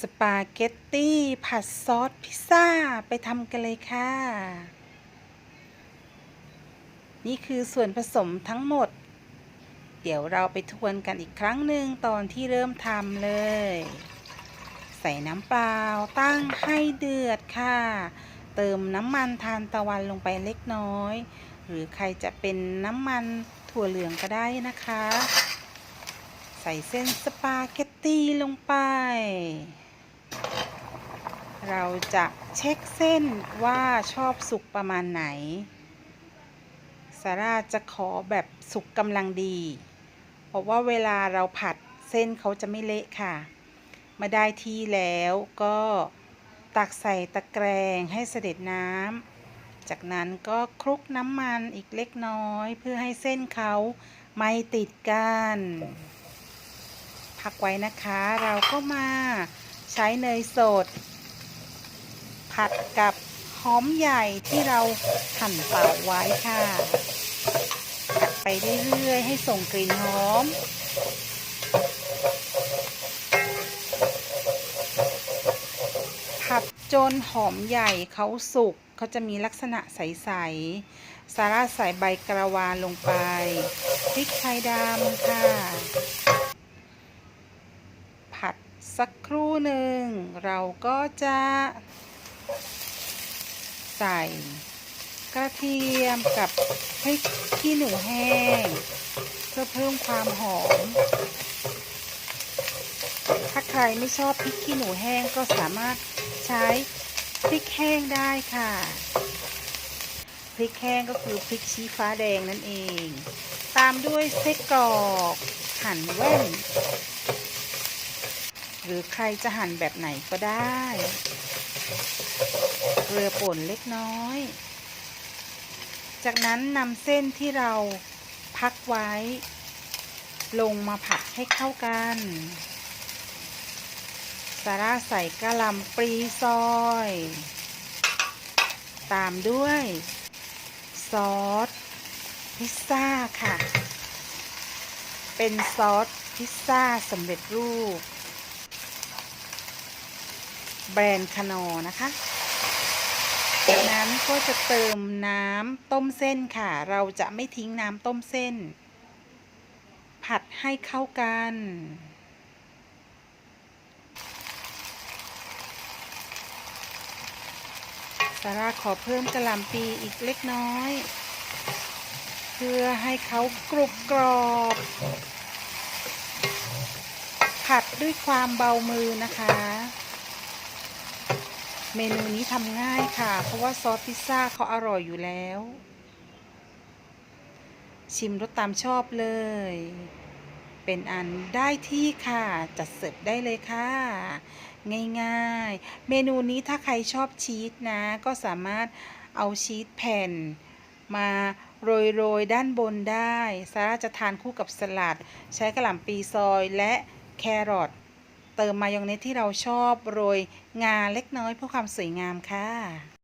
สปาเกตตี้ ผัดซอสพิซซ่า ไปทำกันเลยค่ะ นี่คือส่วนผสมทั้งหมด เดี๋ยวเราไปทวนกันอีกครั้งหนึ่งตอนที่เริ่มทำเลย ใส่น้ำเปล่าตั้งให้เดือดค่ะ เติมน้ำมันทานตะวันลงไปเล็กน้อย หรือใครจะเป็นน้ำมันถั่วเหลืองก็ได้นะคะ ส่เส้นสปาเกตตี้ลงไป เราจะเช็คเส้นว่าชอบสุกประมาณไหนซาร่าจะขอแบบสุกกำลังดี เพราะว่าเวลาเราผัดเส้นเขาจะไม่เละค่ะ มาได้ที่แล้วก็ตักใส่ตะแกรงให้เสด็จน้ำ จากนั้นก็คลุกน้ำมันอีกเล็กน้อย เพื่อให้เส้นเขาไม่ติดกัน พักไว้นะคะ เราก็มาใช้เนยสด ผัดกับหอมใหญ่ที่เราหั่นเปล่าไว้ค่ะ ผัดไปเรื่อยๆ ให้ส่งกลิ่นหอมผัดจนหอมใหญ่เขาสุกเขาจะมีลักษณะใสๆซาร่าใส่ใบกระวานลงไป พริกไทยดำค่ะ สักครู่หนึ่ง เราก็จะ ใส่กระเทียมกับพริกขี้หนูแห้ง เพื่อเพิ่มความหอม ถ้าใครไม่ชอบพริกขี้หนูแห้งก็สามารถใช้พริกแห้งได้ค่ะ พริกแห้งก็คือพริกชี้ฟ้าแดงนั่นเอง ตามด้วยเส้กรอกหั่นแว่น หรือใครจะหั่นแบบไหนก็ได้ เกลือป่นเล็กน้อย จากนั้นนำเส้นที่เราพักไว้ ลงมาผัดให้เข้ากันซาร่าใส่กะหล่ำปลีซอย ตามด้วย ซอส พิซซ่าค่ะ เป็นซอสพิซซ่าสำเร็จรูป แบรนด์คานอนะคะจากนั้นก็จะเติมน้ำต้มเส้นค่ะ เราจะไม่ทิ้งน้ำต้มเส้น ผัดให้เข้ากันซาราขอเพิ่มกระหล่ำปีอีกเล็กน้อย เพื่อให้เขากรุบกรอบ ผัดด้วยความเบามือนะคะ เมนูนี้ทำง่ายค่ะ เพราะว่าซอสพิซซ่าเขาอร่อยอยู่แล้ว ชิมรสตามชอบเลย เป็นอันได้ที่ค่ะ จัดเสิร์ฟได้เลยค่ะ ง่ายๆ เมนูนี้ถ้าใครชอบชีสนะ ก็สามารถเอาชีสแผ่น มาโรยๆด้านบนได้ ซาร่าจะทานคู่กับสลัด ใช้กระหล่ำปีซอยและแครอท เติมมายองเนสที่เราชอบโรยงาเล็กน้อยเพื่อความสวยงามค่ะ